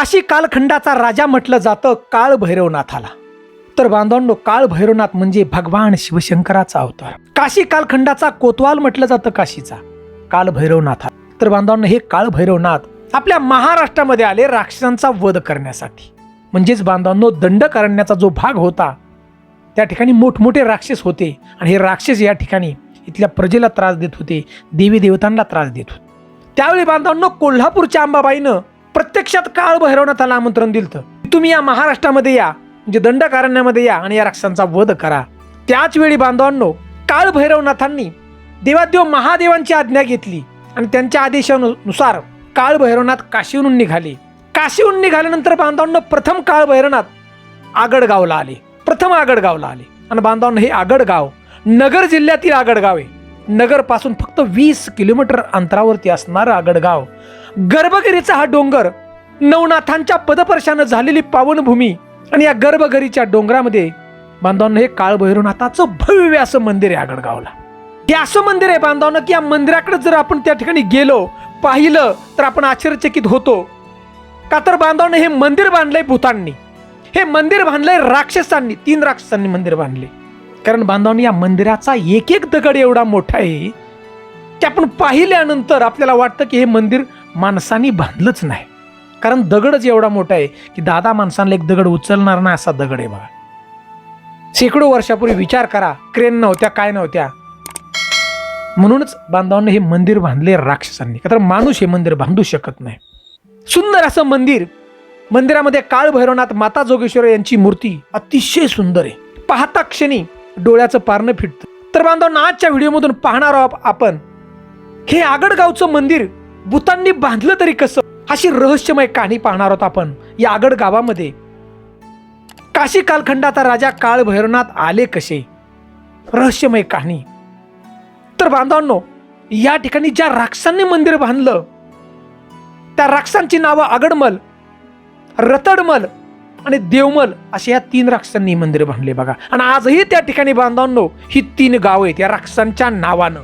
काशी कालखंडाचा राजा म्हटलं जातं काळ भैरवनाथाला. तर बांधवांनो काळ भैरवनाथ म्हणजे भगवान शिवशंकराचा अवतार. काशी कालखंडाचा कोतवाल म्हटलं जातं काशीचा काल भैरवनाथा तर बांधवांनो हे काळ भैरवनाथ आपल्या महाराष्ट्रामध्ये आले राक्षसांचा वध करण्यासाठी. म्हणजेच बांधवांनो दंड करण्याचा जो भाग होता त्या ठिकाणी मोठमोठे राक्षस होते आणि हे राक्षस या ठिकाणी इथल्या प्रजेला त्रास देत होते देवी देवतांना त्रास देत होते. त्यावेळी बांधवांनो कोल्हापूरच्या अंबाबाईनं प्रत्यक्षात काळ भैरवनाथाला आमंत्रण दिलं तुम्ही या महाराष्ट्रामध्ये या म्हणजे दंडकारण्यामध्ये या आणि या राक्षसांचा वध करा. त्याच वेळी बांधवांनो काळ भैरवनाथांनी देवादेव महादेवांची आज्ञा घेतली आणि त्यांच्या आदेशानुसार काळ भैरवनाथ काशीहून निघाले. काशीहून निघाल्यानंतर बांधवांनो प्रथम काळ भैरवनाथ आगडगावला आले. प्रथम आगडगावला आले. आणि बांधवांनो हे आगडगाव नगर जिल्ह्यातील आगडगाव आहे. नगरपासून फक्त वीस किलोमीटर अंतरावरती असणारं आगडगाव. गर्भगिरीचा हा डोंगर नवनाथांच्या पदपर्शानं झालेली पावनभूमी आणि या गर्भगिरीच्या डोंगरामध्ये बांधवांना हे काळभैरवनाथाचं भव्य असं मंदिर आहे आगडगावला हे असं मंदिर आहे बांधवांना की या मंदिराकडे जर आपण त्या ठिकाणी गेलो पाहिलं तर आपण आश्चर्यचकित होतो. का तर बांधवांनो हे मंदिर बांधलंय भूतांनी. हे मंदिर बांधलंय राक्षसांनी तीन राक्षसांनी मंदिर बांधले. कारण बांधवांनी या मंदिराचा एक एक दगड एवढा मोठा आहे की आपण पाहिल्यानंतर आपल्याला वाटतं की हे मंदिर माणसांनी बांधलंच नाही. कारण दगडच एवढा मोठा आहे की दादा माणसांना एक दगड उचलणार नाही असा दगड आहे बघा. शेकडो वर्षापूर्वी विचार करा क्रेन नव्हत्या काय नव्हत्या. म्हणूनच बांधवांना हे मंदिर बांधले राक्षसांनी. का तर माणूस हे मंदिर बांधू शकत नाही. सुंदर असं मंदिर. मंदिरामध्ये काळभैरवनाथ माता जोगेश्वर यांची मूर्ती अतिशय सुंदर आहे. पाहता क्षणी डोळ्याचं पारणं फिटतं. तर बांधवांना आजच्या व्हिडिओमधून पाहणार आहोत आपण हे आगडगावचं मंदिर भूतांनी बांधलं तरी कसं? अशी रहस्यमय कहाणी पाहणार आहोत आपण. या आगड गावामध्ये. काशी कालखंडाचा राजा काळभैरवनाथ आले कसे? रहस्यमय कहाणी. तर बांधवांनो या ठिकाणी ज्या राक्षसांनी मंदिर बांधलं त्या राक्षसांची नावं आगडमल रतडमल आणि देवमल अशा या तीन राक्षसांनी मंदिर बांधले बघा. आणि आजही त्या ठिकाणी बांधवांनो ही तीन गावं आहेत या राक्षसांच्या नावानं.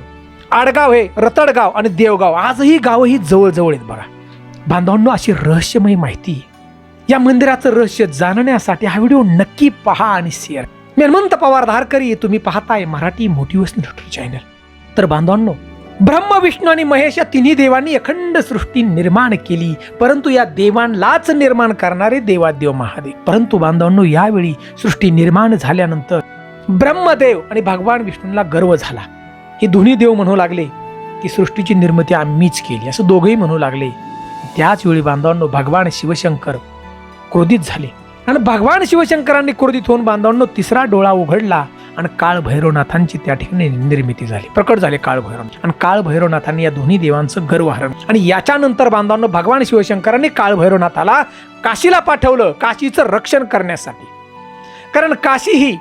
आडगाव आहे रतडगाव आणि देवगाव आजही गावं ही जवळजवळ आहेत बघा. बांधवांनो अशी रहस्यमय माहिती. या मंदिराचं रहस्य जाणण्यासाठी हा व्हिडिओ नक्की पहा आणि शेअर मी हनुमंत पवार धारकरी तुम्ही पाहताय मराठी मोटिवेशनल युट्यूब चॅनल तर बांधवांनो ब्रह्म विष्णू आणि महेश या तिन्ही देवांनी अखंड सृष्टी निर्माण केली. परंतु या देवांलाच निर्माण करणारे देवादेव महादेव. परंतु बांधवांनो यावेळी सृष्टी निर्माण झाल्यानंतर ब्रह्मदेव आणि भगवान विष्णूंना गर्व झाला. हे दोन्ही देव म्हणू लागले की सृष्टीची निर्मिती आम्हीच केली असं दोघंही म्हणू लागले. त्याच वेळी बांधवांनो भगवान शिवशंकर क्रोधित झाले. आणि भगवान शिवशंकरांनी क्रोधित होऊन बांधवांनो तिसरा डोळा उघडला आणि काळ भैरवनाथांची त्या ठिकाणी निर्मिती झाली. प्रकट झाले काळ भैरव आणि काळ भैरवनाथांनी या दोन्ही देवांचं गर्वहरण आणि याच्यानंतर बांधवांनो भगवान शिवशंकरांनी काळ भैरवनाथाला काशीला पाठवलं काशीचं रक्षण करण्यासाठी. कारण काशी ही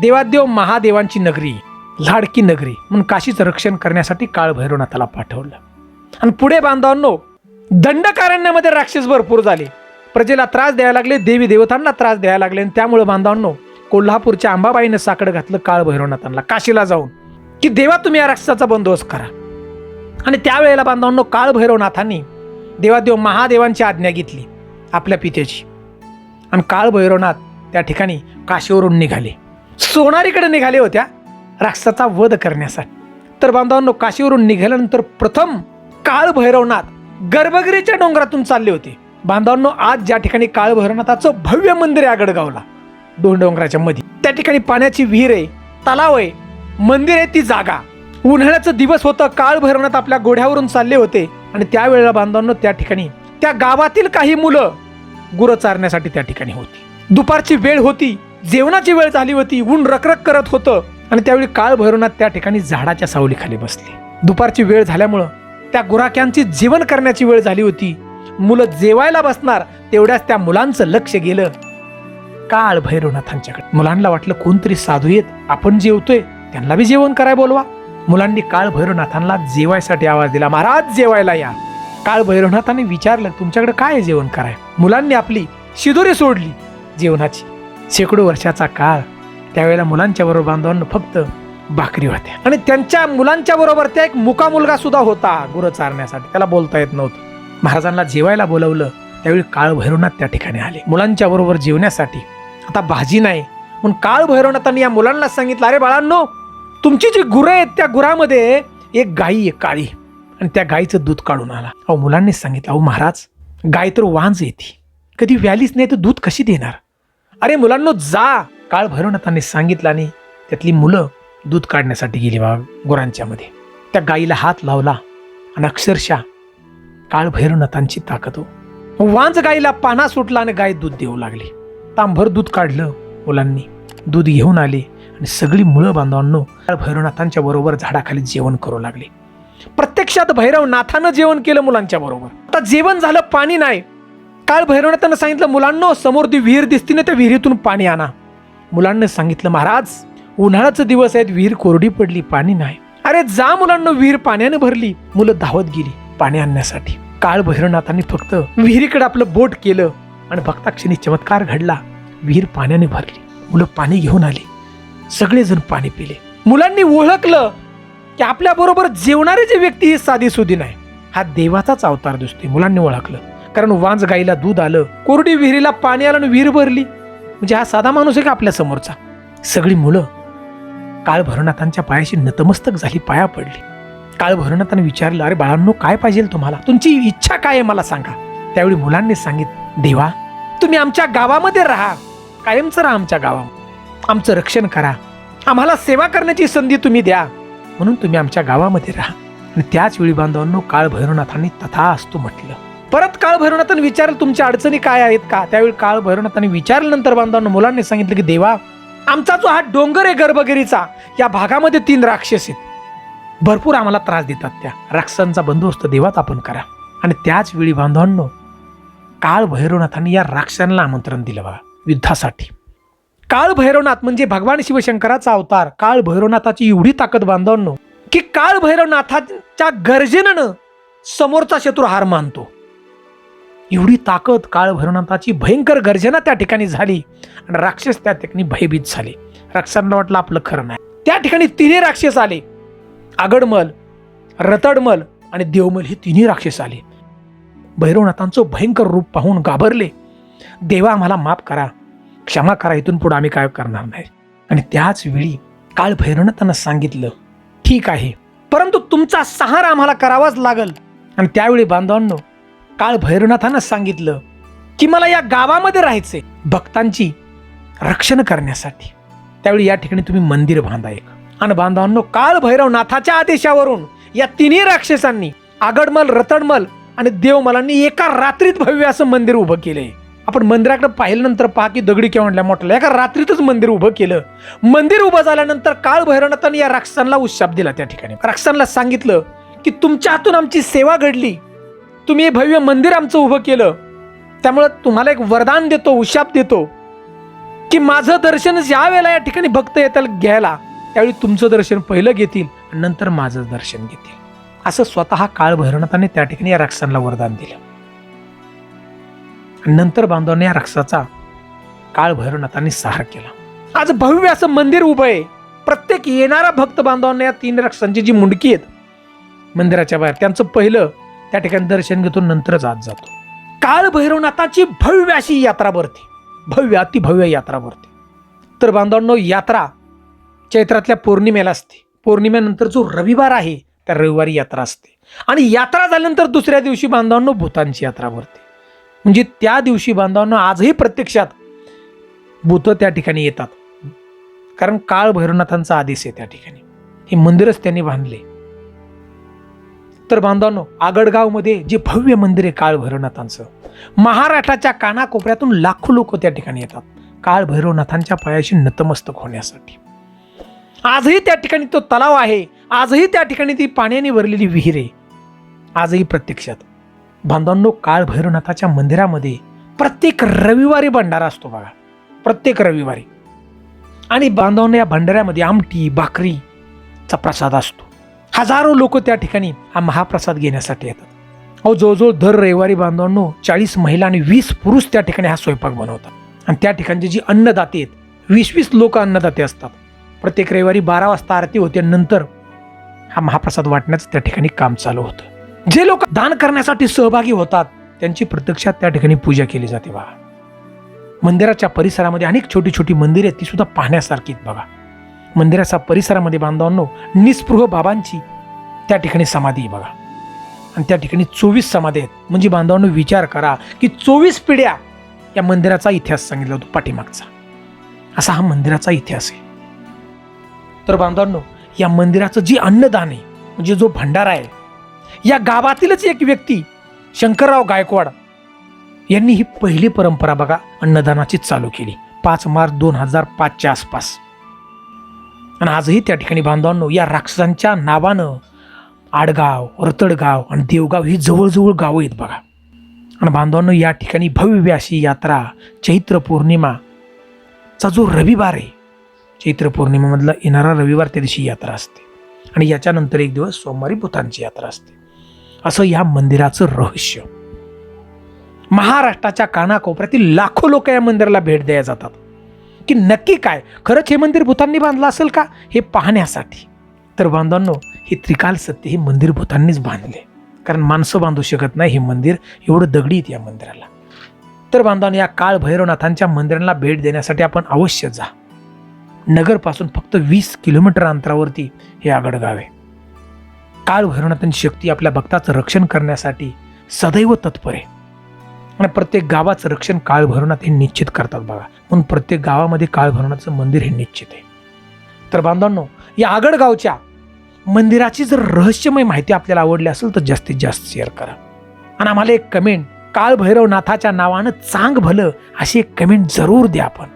देवादेव महादेवांची नगरी लाडकी नगरी म्हणून काशीचं रक्षण करण्यासाठी काळ भैरवनाथाला पाठवलं. आणि पुढे बांधवांनो दंडकारण्यामध्ये राक्षस भरपूर झाले. प्रजेला त्रास द्यायला लागले देवी देवतांना त्रास द्यायला लागले आणि त्यामुळे बांधवांनो कोल्हापूरच्या अंबाबाईनं साकडं घातलं काळभैरवनाथांना काशीला जाऊन. की देवा तुम्ही या राक्षसाचा बंदोबस्त करा. आणि त्यावेळेला बांधवांनो काळ भैरवनाथांनी देवादेव महादेवांची आज्ञा घेतली आपल्या पित्याची. आणि काळ भैरवनाथ त्या ठिकाणी काशीवरून निघाले. सोनारीकडे निघाले होत्या. राक्षसाचा वध करण्यासाठी. तर बांधवांनो काशीवरून निघाल्यानंतर प्रथम काळभैरवनाथ गर्भगिरीच्या डोंगरातून चालले होते. बांधवांनो आज ज्या ठिकाणी काळभैरवनाथाचं भव्य मंदिर आहे आगडगावला दोन डोंगराच्या मध्ये त्या ठिकाणी पाण्याची विहीर आहे तलाव आहे मंदिर आहे ती जागा. उन्हाळ्याचं दिवस होतं काळभैरवनाथ आपल्या गोढ्यावरून चालले होते आणि त्यावेळेला बांधवांनो त्या ठिकाणी त्या गावातील काही मुलं गुरं चारण्यासाठी त्या ठिकाणी होती. दुपारची वेळ होती जेवणाची वेळ झाली होती ऊन रखरख करत होतं आणि त्यावेळी काळ भैरवनाथ त्या ठिकाणी झाडाच्या सावलीखाली बसले. दुपारची वेळ झाल्यामुळं त्या गुराख्यांची जेवण करण्याची वेळ झाली होती. मुलं जेवायला बसणार तेवढ्याच त्या मुलांचं लक्ष गेलं. काळ भैरवनाथांच्याकडे मुलांना वाटलं कोणतरी साधू येत आपण जेवतोय त्यांना बी जेवण कराय बोलवा. मुलांनी काळ भैरवनाथांना जेवायसाठी आवाज दिला महाराज जेवायला या. काळ भैरवनाथांनी विचारलं तुमच्याकडे काय जेवण कराय मुलांनी आपली शिदोरी सोडली जेवणाची. शेकडो वर्षाचा काळ त्यावेळेला मुलांच्या बरोबर बांधवांना फक्त भाकरी होत्या. आणि त्यांच्या मुलांच्या बरोबर त्या एक मुका मुलगा सुद्धा होता गुरं चारण्यासाठी. त्याला बोलता येत नव्हतं. महाराजांना जेवायला बोलवलं. त्यावेळी काळभैरवनाथ त्या ठिकाणी आले. मुलांच्या बरोबर जेवण्यासाठी. आता भाजी नाही. म्हणून काळभैरवनाथांनी या मुलांना सांगितलं अरे बाळांनो तुमची जी गुरं आहेत त्या गुरामध्ये एक गाई आहे काळी. आणि त्या गाईचं दूध काढून आला. अहो मुलांनी सांगितलं अहो महाराज गाय तर वांज येते. कधी व्यालीच नाही तर दूध कशी देणार? अरे मुलांनो जा. काळ भैरवनाथांनी सांगितलं आणि त्यातली मुलं दूध काढण्यासाठी गेली बा गुरांच्यामध्ये. त्या गाईला हात लावला आणि अक्षरशः काळ भैरवनाथांची ताकद हो. वांज गाईला पाना सुटला आणि गाय दूध देऊ लागली. तांभर दूध काढलं मुलांनी दूध घेऊन आले आणि सगळी मुळं बांधवांनो काळ भैरवनाथांच्या बरोबर झाडाखाली जेवण करू लागले. प्रत्यक्षात भैरवनाथानं जेवण केलं मुलांच्या बरोबर. आता जेवण झालं पाणी नाही. काळ भैरवनाथानं सांगितलं मुलांनो समोर ती विहीर दिसती ना त्या विहिरीतून पाणी आणा. मुलांना सांगितलं महाराज उन्हाळ्याचे दिवस आहेत विहीर कोरडी पडली पाणी नाही. अरे जा मुलांना विहीर पाण्याने भरली. मुलं धावत गेली पाणी आणण्यासाठी. काळ भैरवनाथांनी फक्त विहिरीकडे आपलं बोट केलं आणि भक्ताक्षणी चमत्कार घडला. विहीर पाण्याने भरली. मुलं पाणी घेऊन आली. सगळेजण पाणी पिले. मुलांनी ओळखलं की आपल्या बरोबर जेवणारे जे व्यक्ती ही साधी सुधी नाही. हा देवाचाच अवतार दिसतोय मुलांनी ओळखलं. कारण वांज गाईला दूध आलं कोरडी विहिरीला पाणी आलं आणि विहीर भरली. म्हणजे हा साधा माणूस आहे का आपल्या समोरचा? सगळी मुलं काळ भरनाथांच्या पायाशी नतमस्तक झाली पाया पडली. काळ भरनाथाने विचारलं अरे बाळांनो काय पाहिजे तुम्हाला? तुमची इच्छा काय आहे मला सांगा. त्यावेळी मुलांनी सांगित देवा तुम्ही आमच्या गावामध्ये राहा. कायमचं राहा आमच्या गावामध्ये. आमचं रक्षण करा. आम्हाला सेवा करण्याची संधी तुम्ही द्या. म्हणून तुम्ही आमच्या गावामध्ये राहा. आणि त्याच वेळी बांधवांनो काळ भैरवनाथांनी तथा असतो म्हटलं परत काळ भैरवनाथाने विचारलं तुमच्या अडचणी काय आहेत का? त्यावेळी काळ भैरवनाथाने विचारल्यानंतर बांधवांना मुलांनी सांगितलं की देवा आमचा जो हा डोंगर आहे गर्भगिरीचा या भागामध्ये तीन राक्षस आहेत. भरपूर आम्हाला त्रास देतात त्या. राक्षसांचा बंदोबस्त देवात आपण करा. आणि त्याच वेळी बांधवांनो काळ भैरवनाथांनी या राक्षसांना आमंत्रण दिलं बघा युद्धासाठी. काळ भैरवनाथ म्हणजे भगवान शिवशंकराचा अवतार. काळ भैरवनाथाची एवढी ताकद बांधवांनो की काळ भैरवनाथाच्या गर्जनेनं समोरचा शत्रू हार मानतो. एवढी ताकद काळभैरवनाथाची भयंकर गर्जना त्या ठिकाणी झाली आणि राक्षस त्या ठिकाणी भयभीत झाले. राक्षसांना वाटलं आपलं खरं नाही. त्या ठिकाणी तिन्ही राक्षस आले. आगडमल रतडमल आणि देवमल हे तिन्ही राक्षस आले. भैरवनाथांचं भयंकर रूप पाहून घाबरले. देवा आम्हाला माफ करा. क्षमा करा इथून पुढे आम्ही काय करणार नाही. आणि त्याच वेळी काळ भैरवनाथानं सांगितलं ठीक आहे. परंतु तुमचा सहार आम्हाला करावाच लागल. आणि त्यावेळी बांधवांनो काळ भैरवनाथानं सांगितलं की मला या गावामध्ये राहायचंय भक्तांची रक्षण करण्यासाठी. त्यावेळी या ठिकाणी तुम्ही मंदिर बांधा एक. आणि बांधवांनो काळ भैरवनाथाच्या आदेशावरून या तिन्ही राक्षसांनी आगडमल रतडमल आणि देवमलांनी एका रात्रीत भव्य असं मंदिर उभं केलंय. आपण मंदिराकडे पाहिल्यानंतर पहा की दगडी केव्हा म्हटल्या मोठल्या. एका रात्रीतच मंदिर उभं केलं. मंदिर उभं झाल्यानंतर काळ भैरवनाथाने या राक्षसांना उशाप दिला त्या ठिकाणी. राक्षसांना सांगितलं की तुमच्या हातून आमची सेवा घडली. तुम्ही हे भव्य मंदिर आमचं उभं केलं. त्यामुळं तुम्हाला एक वरदान देतो उशाप देतो की माझं दर्शन ज्या वेळेला या ठिकाणी भक्त येतात घ्यायला त्यावेळी तुमचं दर्शन पहिलं घेतील आणि नंतर माझं दर्शन घेतील. असं स्वतः काळ भैरवनाथाने त्या ठिकाणी या राक्षसांना वरदान दिलं. नंतर बांधवाने या राक्षसाचा काळ भैरवनाथाने सहार केला. आज भव्य असं मंदिर उभं आहे. प्रत्येक येणारा भक्त बांधवांना या तीन राक्षसांची जी मुंडकी आहेत मंदिराच्या बाहेर त्यांचं पहिलं त्या ठिकाणी दर्शन घेतो नंतरच आत जातो. काळ भैरवनाथाची भव्य अशी यात्रा भरते. भव्य अति भव्य यात्रा भरते. तर बांधवांनो यात्रा चैत्रातल्या पौर्णिमेला असते. पौर्णिमेनंतर जो रविवार आहे त्या रविवारी यात्रा असते. आणि यात्रा झाल्यानंतर दुसऱ्या दिवशी बांधवांनो भूतांची यात्रा भरते. म्हणजे त्या दिवशी बांधवांनो आजही प्रत्यक्षात भूत त्या ठिकाणी येतात. कारण काळ भैरवनाथांचा आदेश आहे त्या ठिकाणी. हे मंदिरच त्यांनी बांधले. तर बांधवांनो आगडगावमध्ये जे भव्य मंदिर आहे काळ भैरवनाथांचं महाराष्ट्राच्या कानाकोपऱ्यातून लाखो लोक त्या ठिकाणी येतात. काळ भैरवनाथांच्या पायाशी नतमस्तक होण्यासाठी. आजही त्या ठिकाणी तो तलाव आहे. आजही त्या ठिकाणी ती पाण्याने भरलेली विहीर आहे. आजही प्रत्यक्षात. बांधवांनो काळ भैरवनाथाच्या मंदिरामध्ये प्रत्येक रविवारी भंडारा असतो बघा. प्रत्येक रविवारी. आणि बांधवांना या भंडाऱ्यामध्ये आमटी भाकरीचा प्रसाद असतो. हजारो लोक त्या ठिकाणी हा महाप्रसाद घेण्यासाठी येतात. अहो जवळजवळ दर रविवारी बांधवांनो चाळीस महिला आणि वीस पुरुष त्या ठिकाणी हा स्वयंपाक बनवतात. आणि त्या ठिकाणचे जी अन्नदाते आहेत वीस वीस लोक अन्नदाते असतात. प्रत्येक रविवारी बारा वाजता आरती होते नंतर हा महाप्रसाद वाटण्याचं त्या ठिकाणी काम चालू होतं. जे लोक दान करण्यासाठी सहभागी होतात त्यांची प्रत्यक्षात त्या ठिकाणी पूजा केली जाते बघा. मंदिराच्या परिसरामध्ये अनेक छोटी छोटी मंदिरे आहेत ती सुद्धा पाहण्यासारखी आहेत बघा. मंदिराच्या परिसरामध्ये बांधवांनो निस्पृह बाबांची त्या ठिकाणी समाधी आहे बघा. आणि त्या ठिकाणी चोवीस समाधी आहेत. म्हणजे बांधवांनो विचार करा की चोवीस पिढ्या या मंदिराचा इतिहास सांगितला होतो पाठीमागचा. असा हा मंदिराचा इतिहास आहे. तर बांधवांनो या मंदिराचं जे अन्नदान आहे म्हणजे जो भंडारा आहे या गावातीलच एक व्यक्ती शंकरराव गायकवाड यांनी ही पहिली परंपरा बघा अन्नदानाची चालू केली. पाच मार्च दोन हजार पाचच्या आसपास. आणि आजही त्या ठिकाणी बांधवांनो या राक्षसांच्या नावानं आडगाव रतडगाव आणि देवगाव ही जवळजवळ गावं आहेत बघा. आणि बांधवांनो या ठिकाणी भव्य अशी यात्रा चैत्र पौर्णिमाचा जो रविवार आहे चैत्र पौर्णिमामधला येणारा रविवार त्या दिवशी यात्रा असते. आणि याच्यानंतर एक दिवस सोमवारी भूतांची यात्रा असते. असं या मंदिराचं रहस्य. महाराष्ट्राच्या कानाकोपऱ्यातील लाखो लोक या मंदिराला भेट द्यायला जातात. की नक्की काय? खरंच हे मंदिर भूतांनी बांधलं असेल का? हे पाहण्यासाठी. तर बांधवांनो हे त्रिकाल सत्य हे मंदिर भूतांनीच बांधले. कारण माणसं बांधू शकत नाही हे मंदिर. एवढं दगडी आहेत या मंदिराला. तर बांधवांनो या काळ भैरवनाथांच्या मंदिराला भेट देण्यासाठी आपण अवश्य जा. नगरपासून फक्त वीस किलोमीटर अंतरावरती हे आगडगाव आहे. काळ भैरवनाथांची शक्ती आपल्या भक्ताचं रक्षण करण्यासाठी सदैव तत्पर आहे. आणि प्रत्येक गावाचं रक्षण काळभरणात हे निश्चित करतात बघा. म्हणून प्रत्येक गावामध्ये काळभरणाचं मंदिर हे निश्चित आहे. तर बांधवांनो या आगडगावच्या मंदिराची जर रहस्यमय माहिती आपल्याला आवडली असेल तर जास्तीत जास्त शेअर करा. आणि आम्हाला एक कमेंट काळभैरवनाथाच्या नावानं चांग भलं अशी एक कमेंट जरूर द्या आपण.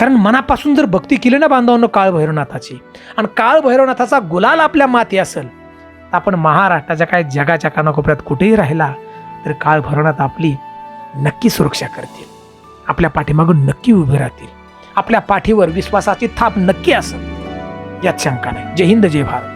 कारण मनापासून जर भक्ती केली ना बांधवांनो काळभैरवनाथाची आणि काळभैरवनाथाचा गुलाल आपल्या माती असेल तर आपण महाराष्ट्राच्या काय जगाच्या कानाकोपऱ्यात कुठेही राहिला तर काळभैरवनाथ आपली नक्की सुरक्षा करतील. आपल्या पाठीमागून नक्की उभे राहतील. आपल्या पाठीवर विश्वासाची थाप नक्की असेल. यात शंका नाही. जय हिंद जय भारत.